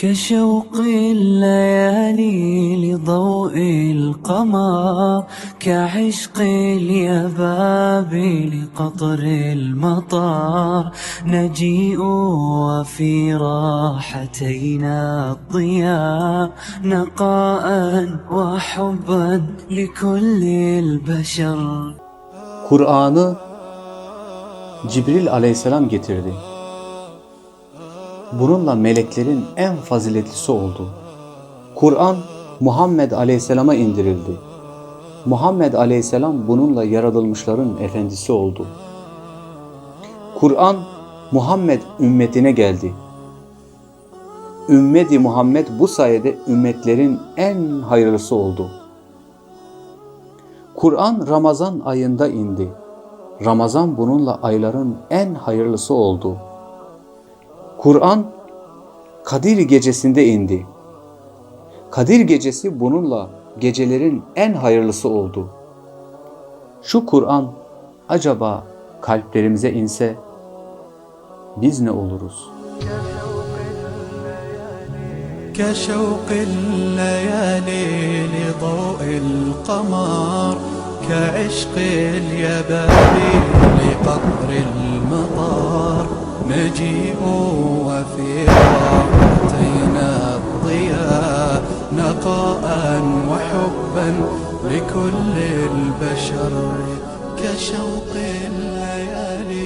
كشوق الليالي لضوء القمر كعشق اليباب لقطر المطر نجيء وفي راحتينا الضياء نقاء وحبا لكل البشر Kur'an'ı Cibril aleyhisselam getirdi. Bununla meleklerin en faziletlisi oldu. Kur'an Muhammed aleyhisselama indirildi. Muhammed aleyhisselam bununla yaratılmışların efendisi oldu. Kur'an Muhammed ümmetine geldi. Ümmeti Muhammed bu sayede ümmetlerin en hayırlısı oldu. Kur'an Ramazan ayında indi. Ramazan bununla ayların en hayırlısı oldu. Kur'an Kadir gecesinde indi. Kadir gecesi bununla gecelerin en hayırlısı oldu. Şu Kur'an acaba kalplerimize inse biz ne oluruz? كشوق الليالي لضوء القمر كعشق اليبابي لقطر المطر نجيء وفي راحتينا الضياء نقاء وحبا لكل البشر كشوق الليالي.